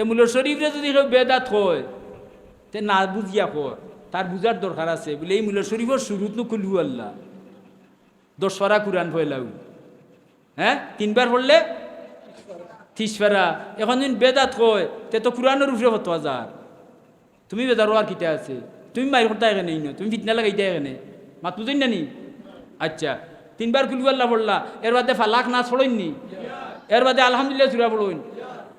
তে মূল শরীফরে যদি কেউ বেদাত হয়, তে না বুঝিয়া কর তার বুঝার দরকার আছে। বলে, এই মূল শরীফের শুরুত নো খুলু আল্লাহ। দশফারা কুরান ফয়লাউ হ্যাঁ তিনবার পড়লে তিসফারা এখন যদি বেদাত কয় তে তো কুরানের উপরে হতো যার তুমি বেজারো আর কিতা আছে? তুমি মাইর করতে এখানে ইনো তুমি ফিতনা লাগাইতে এখানে মাত বুঝেন না নি? আচ্ছা। তিনবার কুলু আল্লাহ পড়লা এর বাদে ফালাক নাচ পড়েননি এর বাদে আলহামদুলিল্লাহ সুরা পড়ুন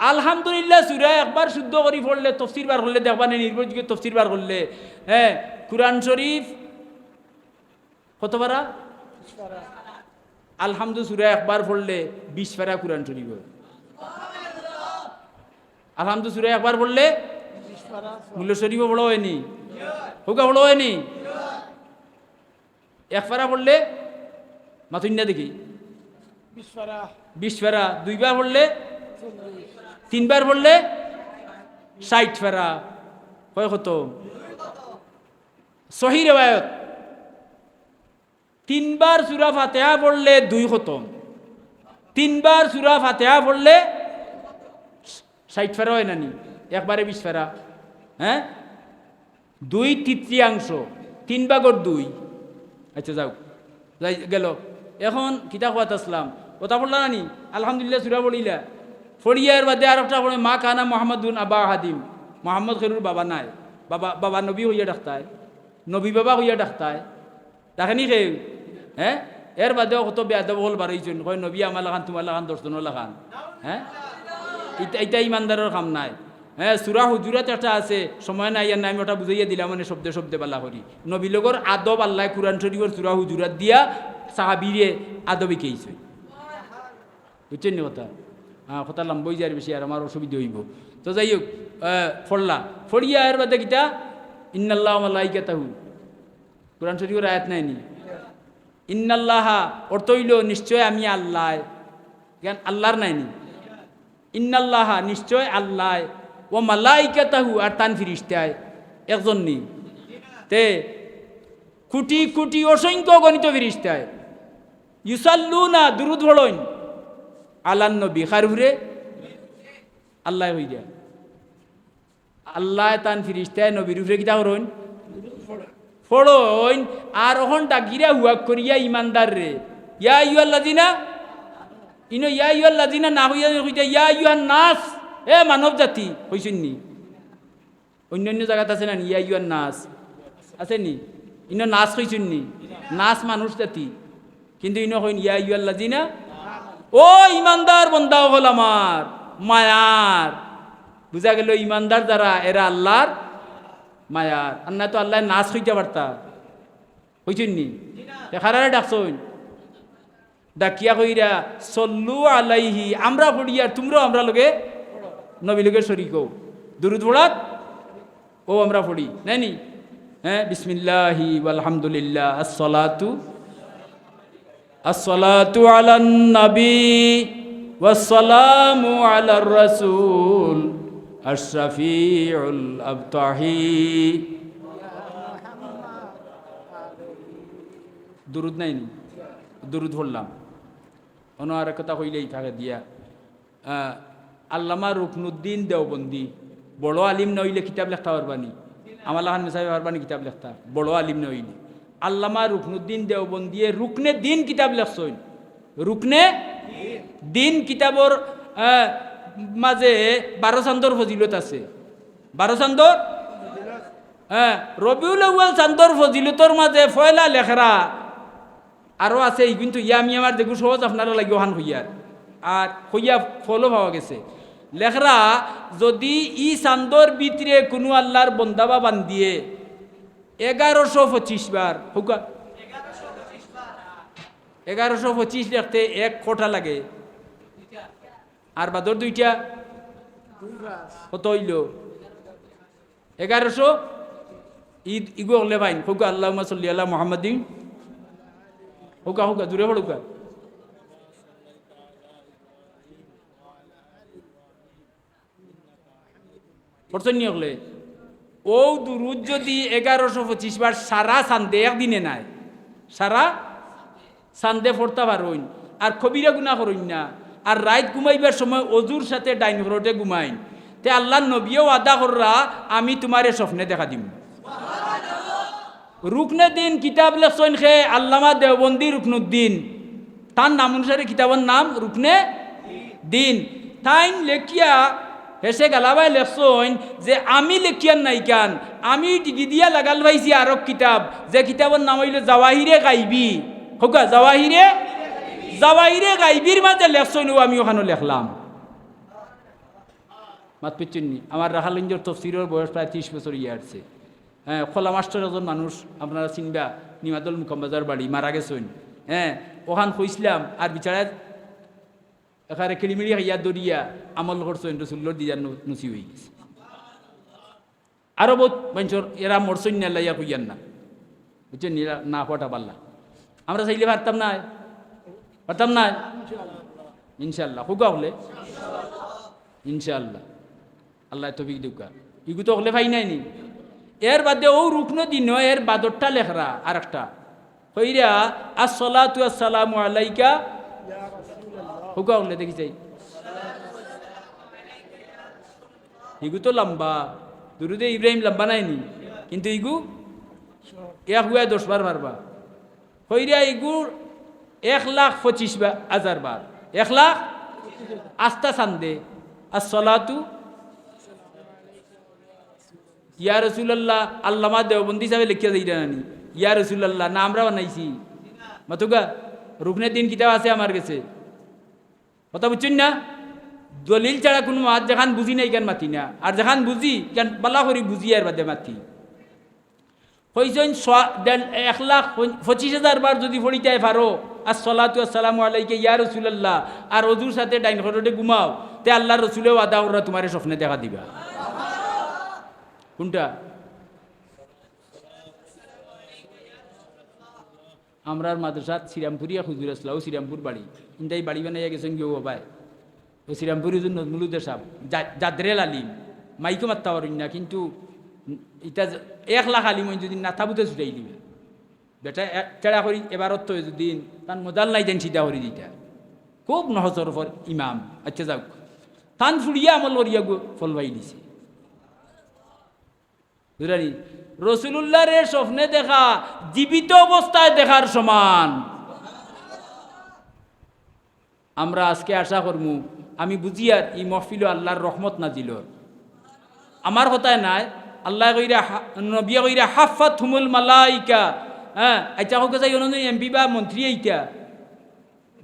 আলহামদুলিল্লাহ সুরা একবার শুদ্ধ করি পড়লে তফসির বার করলে দেখবা না নির্ভরযোগ্য তফসির বার করলে। হ্যাঁ কুরআন শরীফ কত পারা? আলহামদু সুরা একবার পড়লে বিশ পারা কুরআন শরীফ হয়। আলহামদু সুরা একবার পড়লে মূল্য শরীফও বড় হয়নি। হোকা বড় হয়নি। এক পারা পড়লে মাথুন না দেখি। বিশ ফেরা দুইবার পড়লে তিনবার পড়লে ষাট ফেরা। কয় কত? সহি রেবায়ত তিনবার সুরা ফাতেহা পড়লে দুই খতম তিনবার সুরা ফাতেহা পড়লে ষাট ফেরা হয় নানি একবারে বিশ ফেরা। হ্যাঁ? দুই তৃতীয়াংশ। তিন ভাগর দুই। আচ্ছা যাও। যাই, গেল। এখন কিতা খোয়াত আসলাম। কথা পড়লা নানি আলহামদুলিল্লাহ, সুরা পড়িলা ফড়িয়ার বাদে আর একটা পড়ে, মা কানা মোহাম্মদুন আবা হাদিম। মোহাম্মদ খেরুর বাবা নাই। বাবা বাবা নবী হইয়া ডাক্তায়। নবী বাবা হইয়া ডাক্তায়। দেখেনি খেয়ে হ্যাঁ এর বাদেও কত বেয়া বেয়াদব হল বাড়াইছেন। কয়, নবী আমার লাগান তোমার লাগান দর্শন লাগান। হ্যাঁ এটা এটা ইমানদারের কাম নাই। হ্যাঁ সুরা হুজুরাত একটা আছে। সময় নাই ইয়ার নাম ওটা বুঝাইয়া দিলাম মানে শব্দে শব্দে পাল্লা করি নবীলগর আদব আল্লাহ কুরআন শরীফর সুরা হুজুরাত দিয়া সাহাবিরে আদবে কেইছে বুঝছেন নি কথা? কথা লম্বই যার বেশি আর আমার অসুবিধা হইব। তো যাই হোক ফড়লা ফড়িয়া এর বাদে কিতা, ইন্নাল্লাহ মালাইকা তাহু কোরআন শরীফের আয়াত নাইনি ইন্নাল্লাহা অর্থ হইল নিশ্চয় আমি আল্লাহ। জ্ঞান আল্লাহর নাইনি ইন্নাল্লাহা, নিশ্চয় আল্লাহ। ও মালাইকা তাহু আর তান ফিরিস্তায় একজন নি? তে, কোটি কোটি অসংখ্য গণিত ফিরিস্তায় ইউসাল্লু না দুরুদ আলান নবী খারুরে আল্লাহ হই যায়। আল্লাহ তান ফিরিস্তায় নবীর উপরে কিতা করইন ফড়ইন আর ওখন ডাকিরা হুয়াক করিয়া ইমানদার রে। ইয়া ইউয়াল লাজিনা ইনো ইয়া ইউয়াল লাজিনা না হইয়া হইতা, ইয়া ইউয়ান নাস এ মানব জাতি, হইছেন নি? অন্য অন্য জায়গাত আছে না? ইয়া ইউয়ান নাস আছে নি? ইনো নাচ হইছেন নি? নাচ মানুষ জাতি। কিন্তু ইনো হইন ইয়া ইউয়াল লাজিনা ও ইমানদার বন্দা হল আমার মায়ার। বুঝা গেল ইমানদার যারা, এরা আল্লাহর মায়ার। আর না তো আল্লাহ নাচ হইতে পারতা। হইছেন নি এখানে ডাকছইন ডাকিয়া কইরা, সল্লু আলাইহি, আমরা পড়ি আর তোমরাও আমরা লোকে নবী লোকের শরিক দুরুদ পড়াত, ও আমরা পড়ি। নাইনি? হ্যাঁ বিসমিল্লাহি আলহামদুলিল্লাহ আসসালাতু আসসালাতু আলান নবী ওয়াসসালামু আলার রাসূল আশরাফিউল আবতাহি দুরুদ নাইনি দুরুদ পড়লাম। অন্য আর কথা কইলেই থাকে দিয়া। আল্লামা রুকনুদ্দিন দেওবন্দি, বড় আলিম নইলে কিতাব লেখতে পারবানি আমার লাহান মেসাই পারবানি কিতাব লেখতা? বড় আলিম নইলে আল্লামা রুকনুদ্দিন দেওবন্দিয়ে রুকনে দিন কিতাব লেখছইন রুকনে দিন কিতাবর মাঝে বারো চান্দর ফজিলত আছে। বারো চান্দর হ্যাঁ রবিউল আউ্য়াল চান্দর ফজিলতর মাঝে ফয়লা লেখরা আরও আছে কিন্তু ইয়া আমি আমার দেখু সহজ আপনারা লাগে ওহান হইয়ার আর হইয়া ফলো পাওয়া গেছে। লেখরা যদি ই চান্দর ভিতরে কোনো আল্লাহর বন্দাবা বান্দিয়ে এগারোশো পঁচিশ বার হুকা এগারোশো পঁচিশ লিখতে এক কোটা লাগে। আর বাদর দুইটা? কত হইল এগারোশো? ঈদ ইগো হলে ভাইন হুকা আল্লাহ সাল্লি আল্লাহ মোহাম্মদিন। হুকা হুকা দূরে হড়ুকা পড়ছেন নি হলে ও দুরুদ যদি এগারোশো পঁচিশ বার সারা সান্দে, একদিনে নাই। সারা সান্দে পড়তে পারইন আর কবিরা গুণা করইন না। আর রাত ঘুমাইবার সময় অজুর সাথে ডাইন ঘরতে ঘুমাইন। তে আল্লাহ নবীও আদা কররা, আমি তোমারে স্বপ্নে দেখা দিম। দিন, কিতাব লেখছেন খে আল্লামা দেওবন্দি রুকনুদ্দিন। তার নাম অনুসারে কিতাবের নাম রুকনে দিন। তাইন লেখিয়া হেসে গালাবাই লেখছেন যে আমি লেখিয়ার নাইকান, আমি ডিগি দিয়া লাগাল পাইছি আরব কিতাব, যে কিতাবের নাম হইল জাওয়াহিরে গাইবি। হোকা জাওয়াহিরে জাওয়াহিরে গাইবির মাঝে লেখছেন ও আমি ওখানে লেখলাম। মাত পিচ্ছেননি আমার রাহালিঞ্জর তফসিরের বয়স প্রায় ত্রিশ বছর ইয়ে আসছে হ্যাঁ খোলা মাস্টার একজন মানুষ, আপনারা চিনবা, নিমাদল মুখম্বাজার বাড়ি মারা গেছেন হ্যাঁ ওখান কইসলাম আর বিচারায় এখানে কিলিমিলি খাইয়া দরিয়া আমল করছেন রসুল্লোর দিদার নুচি হয়ে গেছে। আরও বহুত মানুষের এরা মরছেন না লাইয়া কইয়ান না। বুঝছেন না? হওয়াটা পারলা আমরা চাইলে পারতাম না। পারতাম না? ইনশাল্লাহ হুকা হলে? ইনশাল্লাহ আল্লাহ তফিক দুকা ইগু তো হলে ভাই নাই নি। এর বাদে ও রুকনো দিন এর বাদরটা লেখরা আর একটা হইরা আসসালাতু আসসালামু আলাইকা হুকা হলে দেখি চাই ইগু তো লম্বা দুরুদে ইব্রাহিম লম্বা নাই নি কিন্তু ইগু এক হুয়া দশ বার পারবা হইরা ইগুর এক লাখ পঁচিশ হাজার বার এক লাখ আস্তা সান্দে আসসালাতু ইয়া রসুল্লাহ আল্লামা দেওবন্দি সাহেব লিখিয়া দিই নানি ইয়া রসুল্লাহ না আমরা বানাইছি মাতুগা রুকনে দিন কিতাব আছে আমার কাছে কথা বুঝছেন না, দলিল ছাড়া কোনো মাত যেখান বুঝি নাই কেন মাতি না, আর যেখান বুঝি কেন পালা করি বুঝি আর বাদে মাতি। হইছেন এক লাখ পঁচিশ হাজার বার যদি ফড়িতে পারো আর সলাতু আসসালামু আলাইকে ইয়া রসুল্লাহ আর অজুর সাথে ডাইন ঘটে ঘুমাও, তে আল্লাহ রসুলেও আদা ওরা তোমার স্বপ্নে দেখা দিবা। কোনটা? আমরার মাদ্রাসাত শ্রীরামপুরিয়া হুজুর আসলা ও শ্রীরামপুর বাড়ি। ইন্দাই বাড়ি বানাইয়া গেছেন কেউ বাবাই ও শ্রীরামপুরি হুজুর নজমুলুদ্দের সাহ জাদ্রেল আলিম। মাইকো মারতে পারেন না, কিন্তু ইটা এক লাখ আলিম যদি নাথাবুতে ছুটাই দিবে। বেটা চেড়া করি এবারত তো দিন তার মজাল নাই দেন সিধা করি দিটা খুব নহজর ফর ইমাম। আচ্ছা যাক তান ফুড়িয়া আমল করিয়া ফল দিছে। বুঝলি রসুল্লাহ রে স্বপ্নে দেখা, জীবিত অবস্থায় দেখার সমান। আমরা আজকে আশা করমু, আমি বুঝি আর ই মহফিল আল্লাহর রহমত নাজিল আমার কথায় নাই, আল্লাহ নবিয়া কইরা হাফাত হুমুল মালাইকা হ্যাঁ আচ্ছা হোক যাই অন্য এমপি বা মন্ত্রী এইটা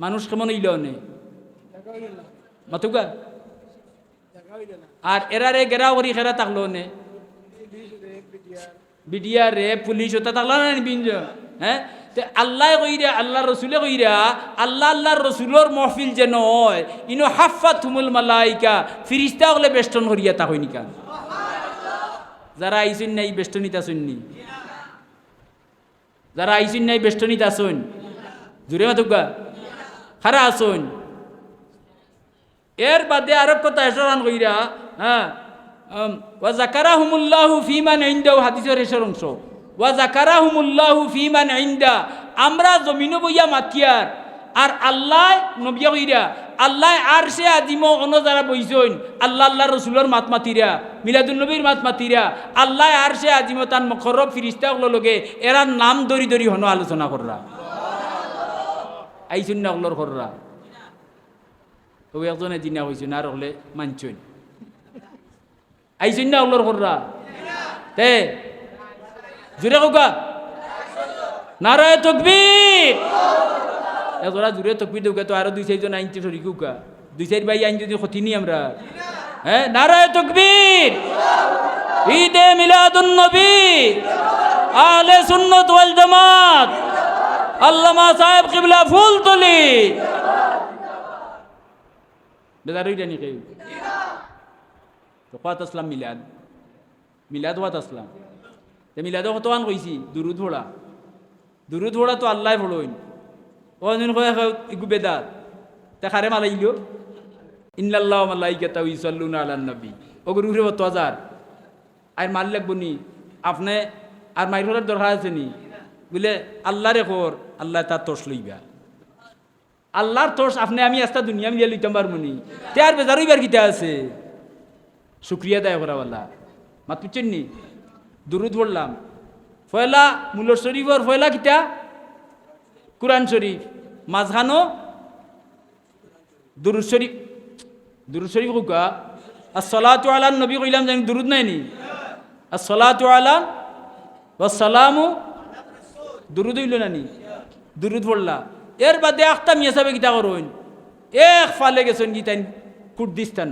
মানুষ কেমন ইল নে? মাতুকা? আর এরারে গেরা করি খেরা থাকল নে? বিডিআর, পুলিশ ওটা থাকল না বিঞ্জ? হ্যাঁ? তে আল্লাহ কইরা, আল্লাহ রসুলে কইরা, আল্লাহ আল্লাহর রসুলোর মহফিল যে নয়, ইনো হাফা থুমুল মালাইকা, ফিরিস্তা হলে বেষ্টন করিয়া তা হয়নি কান? যারা আইসুন নাই বেষ্টনিতা শুননি যারা আইসুন নাই বেষ্টনিতা আসুন জুড়ে মাতুকা খারা আসুন এর বাদে আরব কথা এসরান কইরা হ্যাঁ ওয়া জাকারাহুমুল্লাহু ফিমান ইনদাহু হাদিসের এসর অংশ। ওয়া জাকারাহুমুল্লাহু ফিমান ইনদা আমরা জমিনে বইয়া মাতিয়ার আর আল্লাহ নবিয়া কইরা, আল্লাহ আর সে আজিম অন্য যারা বইছইন আল্লাহ আল্লাহ রসুলোর মাত মাতিরা মিলাদুল নবীর মাত মাতিরা, আল্লাহ আর সে আজিম তান মখরব ফিরিস্তা লগে, এরা নাম দরি দরি হন আলোচনা কররা। আইসুন না অগলর কররা। তবে একজনে দিনা হয়েছেন আর হলে মানছইন আইসুন না অগলর কররা তে জুড়ে কোকা নারায় তকবীর। এজোড়া জুড়ে তকবীর দেউকা তো আরও দুই চারজন আইনতে সরি কুকা দুই চার ভাই আইন যদি ক্ষতি নি আমরা। হ্যাঁ নারায় তকবীর। ঈদে মিলাদুন নবী। আলে সুন্নত ওয়াল জামাত। আল্লামা সাহেব কিবলা ফুল তলি বেদার হইটা নি কেউ? তো কত আসলাম মিলাদ মিলাদ ওয়াত আসলাম তে মিলাদও কতক্ষণ কইছি দুরুদ ভোড়া দুরুদ ভোড়া তো আল্লাহ ভোড়ইন অজন কয় ইগু বেদাত তে খারে মালাইল ইন্নাল্লাহ মালাইকাতা ইসাল্লুনা আলান নবী ওগুর উঠে তো হাজার আর মাল লাগবো নি আপনি আর মাইর হলার দরকার আছে নি বলে আল্লাহ রে খোর আল্লাহ তার তোষ লইবা আল্লাহর তোষ আপনি আমি আস্তা দুনিয়া মিলিয়ে লইতাম পারব নি তে আর বেজার হইবার কিতা আছে শুক্রিয়া দায় করাওয়ালা মাত বুঝছেন নি দুরুদ পড়লাম। ফয়লা মুলর শরীফর ফয়লা কিতা? কোরআন শরীফ। মাঝখানো দুরুদ শরীফ দুরুদ শরীফ হুকা আর সলাতু আলান নবী কইলাম জানি দুরুদ নাই নি। আর সলাতু আলান বা সালামু দুরুদ হইল না নি। দুরুদ পড়লা। এর বাদে আখতা মিয়া সাহেব কিতা করুন? এক ফালে গেছেন গীতাইন কুর্দিস্তান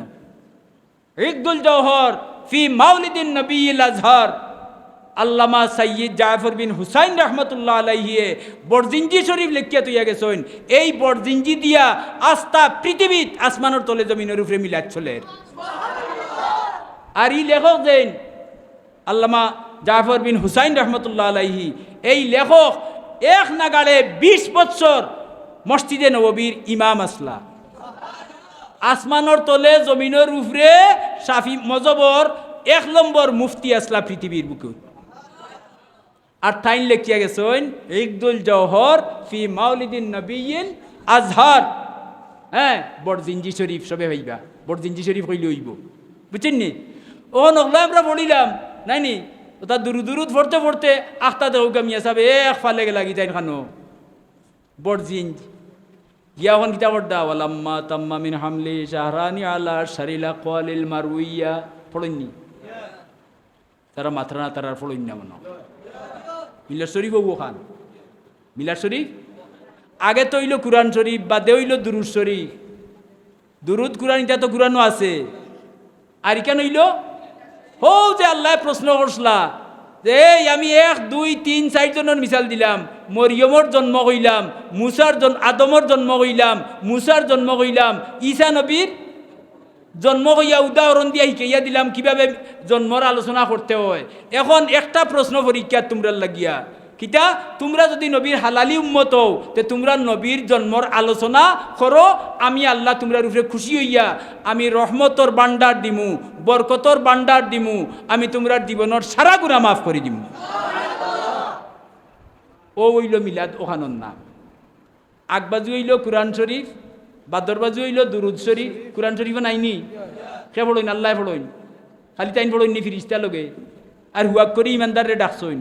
ইকদুল জওহর ফি মাউলিদিন নবীল আজহার। আল্লামা সাইয়দ জাফর বিন হুসাইন রহমতুল্লাহ আলাইহিয়ে বরজিঞ্জি শরীফ লেখিয়া তুইয়া গেছেন, এই বরজিঞ্জি দিয়া আস্থা পৃথিবীত আসমানের তলে জমিনের উপরে মিলাত চলের আর ই লেখক দেন আল্লামা জাফর বিন হুসাইন রহমতুল্লাহ আলাইহি, এই লেখক এক নাগাড়ে বিশ বৎসর মসজিদে নববীর ইমাম আসলা। আসমানোর তলে জমিনের উপরে সাফি মজবর এক নম্বর মুফতি আসলা পৃথিবীর বুকে আর টাইন লেখিয়া গেছেন, ইকদুল জওহর ফি মাউলিদিন নবীন আজহার। হ্যাঁ বড়জিঞ্জি শরীফ, সবে হইবা বড়জিঞ্জি শরীফ হইলে হইব। বুঝছেন নি? ও নগলা আমরা পড়িলাম, নাই নি? ওটা দূর দূরত পড়তে পড়তে আখতা দেহ গামিয়া সাবে এক ফালে গেলা গিতাইন খানো। বড়জিঞ্জ গিয়াখন কিতা পড়দা ওয়ালাম্মা তাম্মা মিন হামলি শাহরানি আলা শারিলা কোয়ালিল মারুইয়া পড়েননি তারা মাত্রা তারার পড়েন না। মনে মিলার শরীফ হবু খান মিলার শরীফ? আগে তো হইল কুরআন শরীফ, বাদে হইল দুরুদ শরীফ। দুরুদ, কুরআন এটা তো কুরআনও আছে। আর কেন হইল, হো যে আল্লাহ প্রশ্ন করছলা যে এই আমি এক, দুই, তিন চারজনের মিশাল দিলাম। মরিয়মর জন্ম কইলাম মুসার জন আদমর জন্ম কইলাম মুসার জন্ম কইলাম ঈসা নবীর জন্ম কইয়া উদাহরণ দিয়া শিকাইয়া দিলাম, কীভাবে জন্মর আলোচনা করতে হয়। এখন একটা প্রশ্ন পরীক্ষা তোমরা লাগিয়া। কিতা? তোমরা যদি নবীর হালালি উম্মত হও, তে তোমরা নবীর জন্মর আলোচনা করো। আমি আল্লাহ তোমরা রূপে খুশি হইয়া, আমি রহমতর বান্ডার দিমু বরকতর বান্ডার দিমু, আমি তোমরা জীবনের সারা গুণা মাফ করে দিমু। ও হইল মিলাদ ওখানোর নাম আগবাজু হইল কোরআন শরীফ বাদর বাজু হইল দুরুদ শরীফ। কোরআন শরীফ নাইনি সে পড়ইন? আল্লাহ পড়ইন? খালি তাইন পড়ইন নি ফিরিস্তা লগে? আর হুয়াক করে ইমানদারে ডাকছইন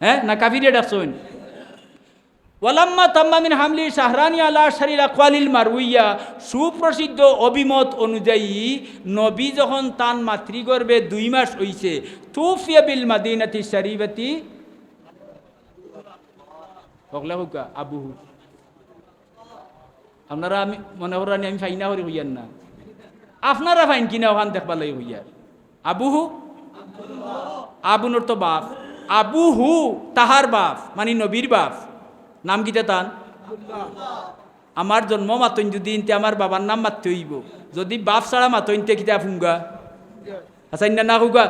হ্যাঁ? না কাফিরে ডাকছইন ওয়ালাম্মা তাম্মামিন হামলি শাহরানি আলা শারিরা কোয়ালিল মারুইয়া সুপ্রসিদ্ধ অভিমত অনুযায়ী নবী যখন তান মাতৃগর্ভে দুই মাস হইছে, তুফিয়া বিল মাদিনাতি শরীফাতি হকলা হুকা আবুহু আপনারা আমি মনে করেন আমি ফাইনা করি হইয়ার না। আপনারা ফাইন কিনা ওখান দেখবার লাগে হইয়ার আবুহু আবুনোর তো বাপ। আবুহু তাহার বাপ মানে নবীর বাপ। নাম কিতা তান আমার জন্ম মাতইন যদি ইনতে আমার বাবার নাম মাততে হইব। যদি বাপ ছাড়া মাতইনতে কিতা ফুঙ্গা? আচ্ছা না না হুকা?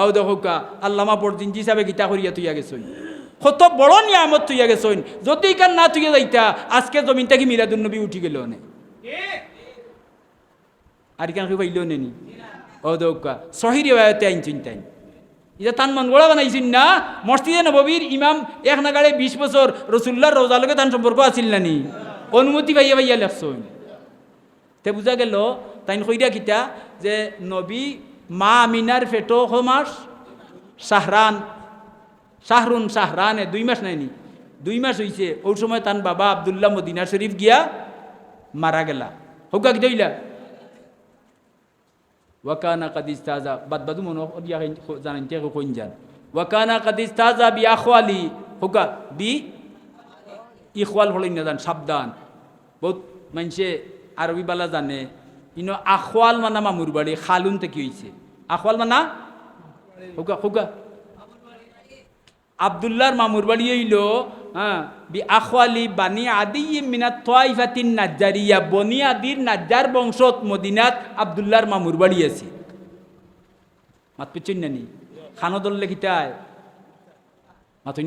ও দেখুকা আল্লামা পরদিন হিসাবে গীতা করিয়া তুইয়া গেছই কত বড় নিয়ামত তুইয়া গেছইন যদি কান না তুইয়া যাইতা আজকে জমিনটা কি মিলাদুন নবী উঠি গেল নে। আর কেন কি পাইল নেনি ও দৌকা সহির রেওয়ায়তে আইন চিন্তাইন। এটা তান মনগোড়া বানাইছেন না, মসজিদে নববীর ইমাম এক নাগাড়ে বিশ বছর রসুল্লার রোজালকে তান সম্পর্ক আছিল নানি অনুমতি পাইয়া পাইয়া লেখছইন তে বুঝা গেল, তাইন কইরা কিতা, যে নবী মা আমিনার ফেটো হ মাস? শাহরান, শাহরুন শাহরানে দুই মাস নাইনি দুই মাস হইছে, ওই সময় তান বাবা আবদুল্লাহ মদিনা শরীফ গিয়া মারা গেলা। হোকা কি দইলা قد কাদিস بعد মনো দিয়া জানাইতে কইন যান ওয়াকানা কাদিস তাজা বি আখওয়ালি হোকা বি ইখওয়াল হলেন না জান সাবধান বহুত মানুষে আরবি বালা জানে ইনো আখওয়াল মানা মামুর বাড়ি খালুন থেকে হইছে আখওয়াল মানা হুকা হোকা আবদুল্লাহর মামুর বাড়ি হইল হ্যাঁ বি আখওয়ালি বানি আদি মিনাত তোয়াইফাতিন নাজ্জারিয়া, বনি আদির নাজ্জার বংশত মদিনাত আবদুল্লাহর মামুর বাড়ি আছে। মাত পিছন নানি খানো দললে কিতায়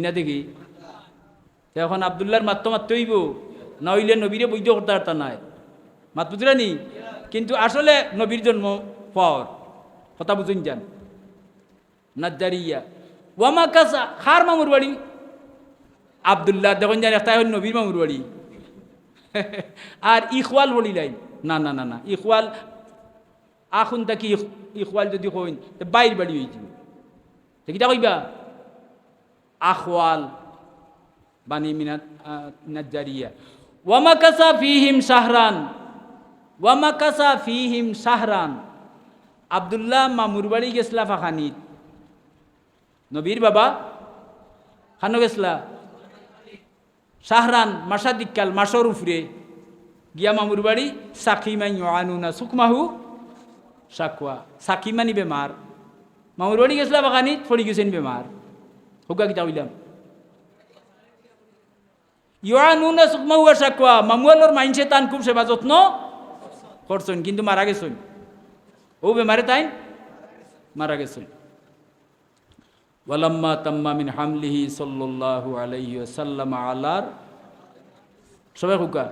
না দেখি? এখন আবদুল্লাহর মাত্র মাত্র হইব, নইলে নবীরে বৈধ করতে পারতা নাই। মাত বুঝলানি কিন্তু আসলে নবীর জন্ম পর, কথা বুঝুন যান। নাজ্জারিয়া ওয়ামা কাসা খার মামুর বাড়ি আবদুল্লাহ দেখুন জানি একটা হল নবীর মামুর বাড়ি আর ইকওয়াল বলি লাইন না না না না ইকওয়াল আখুন তাকি ইখওয়াল যদি কইন তে বাইর বাড়ি হইছিল তে কিটা কইবা আখওয়াল বানি মিনাত নাজ্জারিয়া ওয়ামাকাসা ফিহিম শাহরান ওয়ামাকাসা ফিহিম শাহরান আবদুল্লাহ মামুর বাড়ি গেছলা ফাখানিত নবীর বাবা খানো গেছলা শাহরান মাসা দিক্কাল, মাসর উফরে। গিয়া মামুর বাড়ি সাকিমাই আনুনা সুকমাহু সাকুয়া সাকিমানি বেমার। মামুর বাড়ি গেছলা বাগানিত ফড়ি গেছেন বেমার। হুকা কিতা হইলাম। ইউআনুনা সুকমাহু সাকুয়া মামুয়ালোর মাইনসে তান খুব সেবা যত্ন করছেন, কিন্তু মারা গেছেন। ও বেমারে তাই মারা গেছেন। ওয়ালাম্মা তাম্মা মিন হামলিহি সাল্লাল্লাহু আলাইহি ওয়াসাল্লাম আলার সবাই হুকা।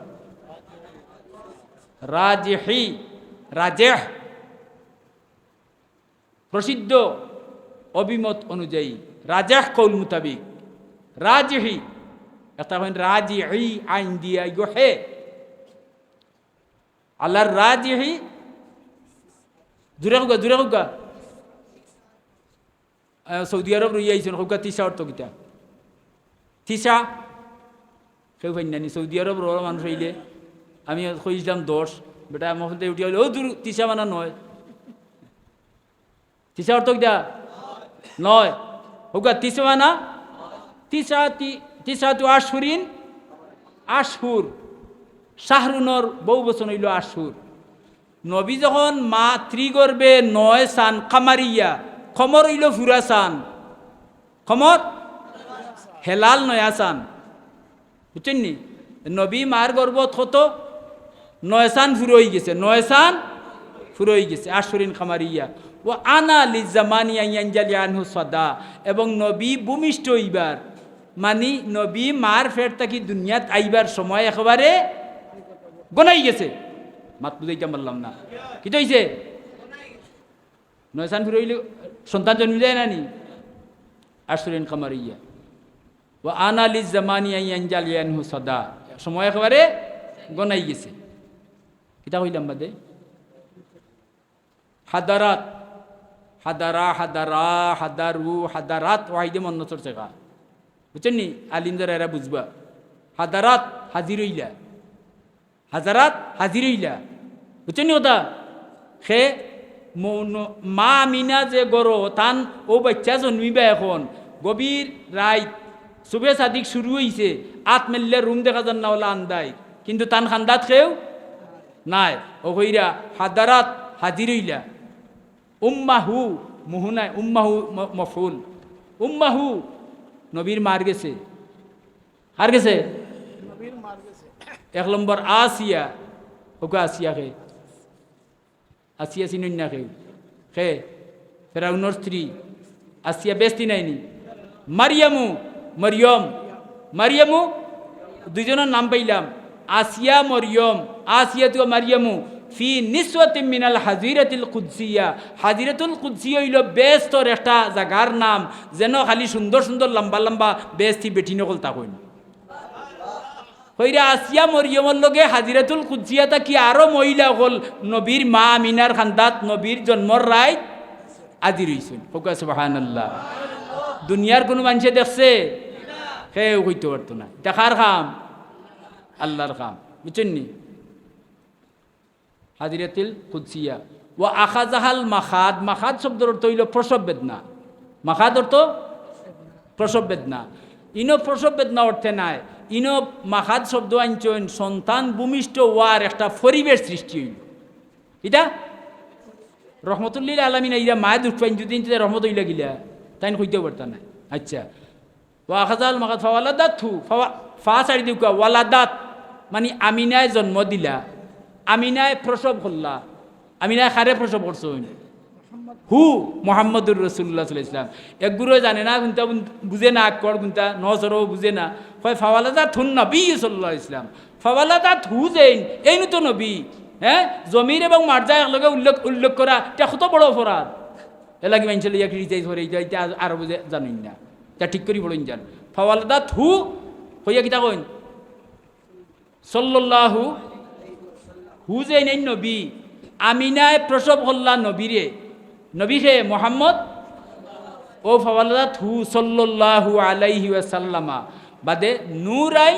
রাজেহি, রাজেহ, প্রসিদ্ধ অভিমত অনুযায়ী, রাজেহ কৌল মুতাবিক, রাজেহি, এটা হইন রাজি আইন দিয়া গো হে। আল্লাহর রাজেহি দূরে হুকা দূরে হুকা। সৌদি আরব রই আইছেন হুকা তিসা অর্থ কিতা? তিসা? কেউ ভাইনানি সৌদি আরব রোর মানুষ হইলে আমি কইছিলাম দশ, বেটা আমার মধ্যে উঠি হইলে ও দূর তিসা মানা নয়। তিসা অর্থ কিতা? নয়। হুকা তিসা মানা? তিসা তিসা তু আশুরিন আশহুর শাহরুনর বউ বছর হইল আশুর নবী যখন মা ত্রিগর্বে নয় সান খামারিয়া খমর হইল ফুরা সান খমর হেলাল নয়া সান বুঝছেন নি? নবী মার গর্বত কত? নয়সান ফুরোই গেছে। নয়সান ফুরোই গেছে। আশরিন খামারিয়া ও আনা লিজামানিয়া ইয়াঞ্জালি আনহু সদা। এবং নবী ভূমিষ্ঠ হইবার মানি নবী মার ফের থাকি দুনিয়াত আইবার সময় একেবারে গনাই গেছে। মাত বুঝাইতে পারলাম না কি হইছে নয়সান ফুরইলে সন্তান জন্ম যায় না নি আশরিন খামারিয়া ও আনা লিজামানিয়া ইয়াঞ্জালি আনহু সদা সময় একেবারে গনাই গেছে কিতা হইলাম বাদে হাদারাত হাদারা হাদারা হাদারু হাদারাত ওয়াইদে মন্ন চড়ছে কা বুঝছেন নি আলিমদার এরা বুঝবা হাদারাত হাজির হইলা হাজারাত হাজির হইলা বুঝছেন নি ওটা সে মা মিনা যে গরো তান ও বাচ্চা জন্মিবা এখন। গভীর রাইত শুভে সাদিক শুরু হইছে। আত মেললে রুম দেখা যান না ওলা আন্দাই। কিন্তু তান খান্দাত খেও নাই। ও কইরা হাদারাত হাজির হইলা। উম্মাহু মুহু নাই উম্মাহু মফুল উম্মাহু নবীর মার গেছে। হার গেছে? এক নম্বর আসিয়া ওকে আসিয়া খে আসিয়া চিনুন না খেউ খে ফেরাউনর স্ত্রী আসিয়া বেস্তি নাইনি মারিয়ামু মরিয়ম মারিয়ামু দুজনের নাম পাইলাম আসিয়া মরিয়ম আসিয়া তো মারিয়ামু ফি নিসওয়াতি মিনাল হাজিরাতুল কুদসিয়া হাজিরাতুল কুদসিয়া হইল বেস্তর একটা জাগার নাম যেন খালি সুন্দর সুন্দর লম্বা লম্বা বেস্তি বেটি নকল তা কইন হইরা আসিয়া মরিয়মর লগে হাজিরাতুল তা কি আরও মহিলা হল? নবীর মা মিনার খান্দাত, নবীর জন্মর রায় আজি রইছেন ফোকা সুবহানাল্লাহ। দুনিয়ার কোনো মানুষে দেখছে, সেও কইতে পারতো না। দেখার খাম? আল্লাহর খাম। বুঝছেন নি? হাজিরাতিল কুদসিয়া। ও আখাজাহাল মাখাদ। মাখাদ শব্দের অর্থ হইল প্রসব বেদনা। মাখাদ অর্থ প্রসব বেদনা। ইনো প্রসব বেদনা অর্থে নাই। ইনো মাখাদ শব্দ আনছেন সন্তান ভূমিষ্ঠ হওয়ার একটা পরিবেশ সৃষ্টি হইল। এটা রহমতুল্লিল আলমিন ইরা মায় দুঃখ পাইন, যদি রহমত হইলা গিলা তাই কইতেও পারতা না। আচ্ছা। ও আখাজাল মাখাদ ফাওয়ালাদাত থু ফাওয়া ফা সারি দিউকা ওয়ালাদাত মানে আমিনায় জন্ম দিলা, আমিনায় প্রসব করলা, আমিনায় খারে প্রসব করছ। হু মোহাম্মদুর রসুল্লাহ সাল্লাহ ইসলাম একগুলো জানে না, গুনতা বুঝে না আকর গুনতা নসরও বুঝে না। হয় ফাওয়ালাদা থুন নবী সাল্লাহ ইসলাম ফাওয়ালাদা থু যেইন এই তো নবী। হ্যাঁ? জমির এবং মার্জা একলগে উল্লেখ উল্লেখ করা, এটা কত বড় অপরাধ? এলাকি মানুষের ইয়া ক্রিটিসাইজ করে এটা আরও বুঝে জানুন না। তা ঠিক করি বলুন যান ফাওয়ালাদা থু হইয়া কিতা কইন? সল্লাহু হু যে নেই নবী। আমিনায় প্রসব হল্লা নবীরে। নবী হে মোহাম্মদ, ও ফাওয়ালাদা থু সল্লাহু আলাইহি ওয়াসাল্লামা। বাদে নূরাই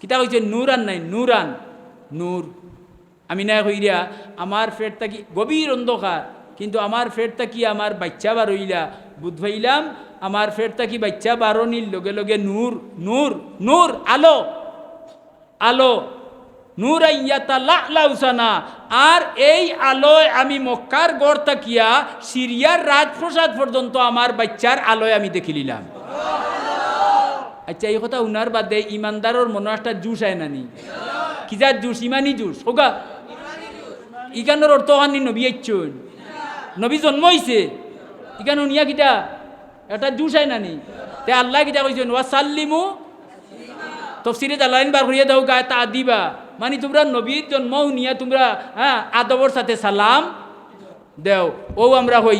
কিতা কইছে? নূরান নাই, নূরান, নূর। আমি না কইরা আমার ফেট থাকি গভীর অন্ধকার কিন্তু আমার ফেট থাকি আমার বাচ্চা বার হইলা বুধ ভাইলাম আমার ফেট থাকি বাচ্চা বারণির লগে লগে নূর নূর নূর আলো আলো। নূর আইয়াতা লাউসানা আর এই আলোয় আমি মক্কার গড় তাকিয়া সিরিয়ার রাজপ্রসাদ পর্যন্ত আমার বাচ্চার আলোয় আমি দেখিলিলাম আচ্ছা এই কথা উনার বাদে ইমানদারর মনে একটা জুস আয় নানি। কি যার জুস? ইমানি জুস। হোগা। ইকানোর অর্থ হানি নবী আইচুন নবী জন্ম হইছে। ইকান উনিয়া কিটা? এটা জুস আয় নানি। তে আল্লাহ কিটা কইছেন ওয়া সাল্লিমু তফসিরে দালাইন বার করিয়া দাও, গায়ে তা দিবা। মানে তোমরা নবীর জন্ম নিয়ে তোমরা হ্যাঁ আদবর সাথে সালাম দেও। ও আমরা হইয়া